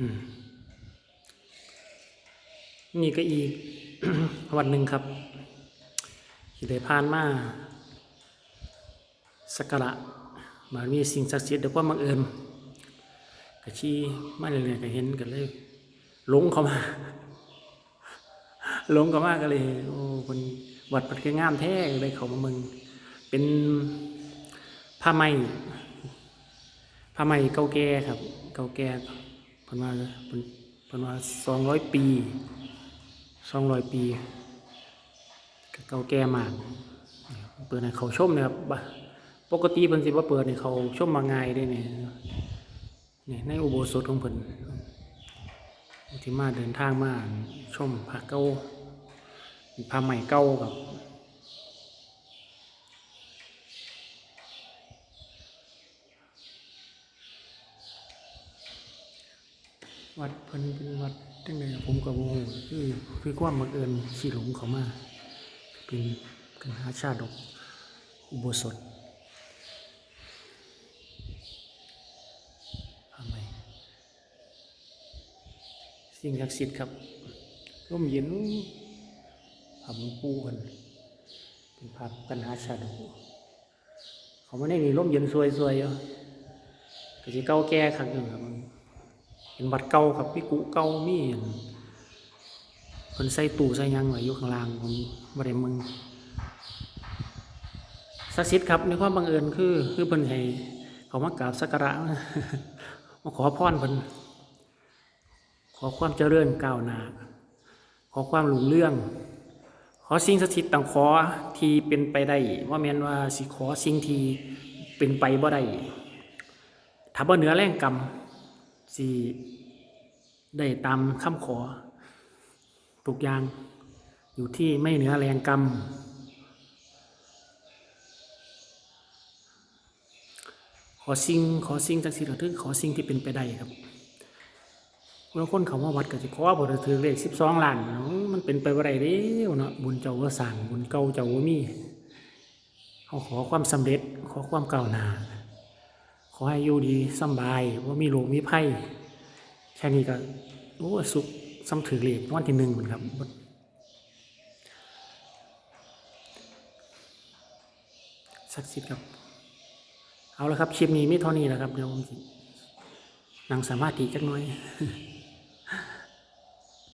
นี่ก็อีกวันหนึ่งครับที่ได้ผ่านมาสักการะมามีสิ่งศักดิ์สิทธิ์ด้วยความบังเอิญกระชี้มาเรื่อยๆก็เห็นกันเลยหลงเข้ามาหลงเข้ามาก็เลย โอ้คนวัดปัดคืองามแท้เลยเขามามืองเป็นผ้าไหมผ้าไหมเก่าแก่ครับ เก่าแก่ พิ่นว่าเพิ่นเพิ่นว่าสองร้อยปีสองร้อยปีเก่าแก่มากเปิดให้เขาชมนะครับปกติเพิ่นสิบ่าเปิดให้เขาชมมาง่ายเด้เนี่ยนี่ในอุโบสถของเพิ่นที่มาเดินทางมาชมพระเก่าพระใหม่เก่ากับ วัดเพิ่นเป็นวัดจังไดผมก็บ่ฮู้คือคือความบังเอิญสิหลงเขามาเป็นกันหาชาดกอุโบสถทำไมสิ่งศักดิ์สิทธิ์ครับร่มเย็นภาพหลวงปู่กันเป็นภาพกันหาชาดกเขามาได้นี่ร่มเย็นสวยๆอยู่ก็สิเก่าแก่คักอยู่ครับ เป็นวัดเก่าครับพี่กุเก่ามีอันเพิ่นใส่ตู้ใส่ยังไว้อยู่ข้างล่างผมบ่ได้มึงศักดิ์สิทธิ์ครับในความบังเอิญคือ คือเพิ่นให้เขามากราบสักการะมาขอพรเพิ่นขอความเจริญก้าวหน้าขอความรุ่งเรื่อง ขอสิ่งศักดิ์สิทธิ์ต่างขอที่เป็นไปได้ว่าแม่นว่าสิขอสิ่งที่เป็นไปบ่ได้ถ้าบ่เหนือแรงกรรม สิได้ตามคำขอทุกอย่างอยู่ที่ไม่เหนือแรงกรรม ขอสิ่งขอสิ่งจักสิกระทึกขอสิ่งที่เป็นไปได้ครับบางคนเขามาวัดก็จะขอบ่ได้ถือเลขสิบสองล้านเนาะมันเป็นไปบ่ได้เด้วเนาะบุญเจ้าว่าสั่งบุญเก่าเจ้าว่ามีเขาขอความสำเร็จขอความก้าวหน้า อให้อยู่ดีสบายว่ามีโรคมีไพ่แค่นี้ก็โอ้สุขซ้ำถือเลขวันที่หนึ่งเหมือนครับสักสิทธิ์ครับ เอาละครับคลิปนี้ไม่เท่านี้แหละครับ เดี๋ยวผมนั่งสมาธิจักหน่อย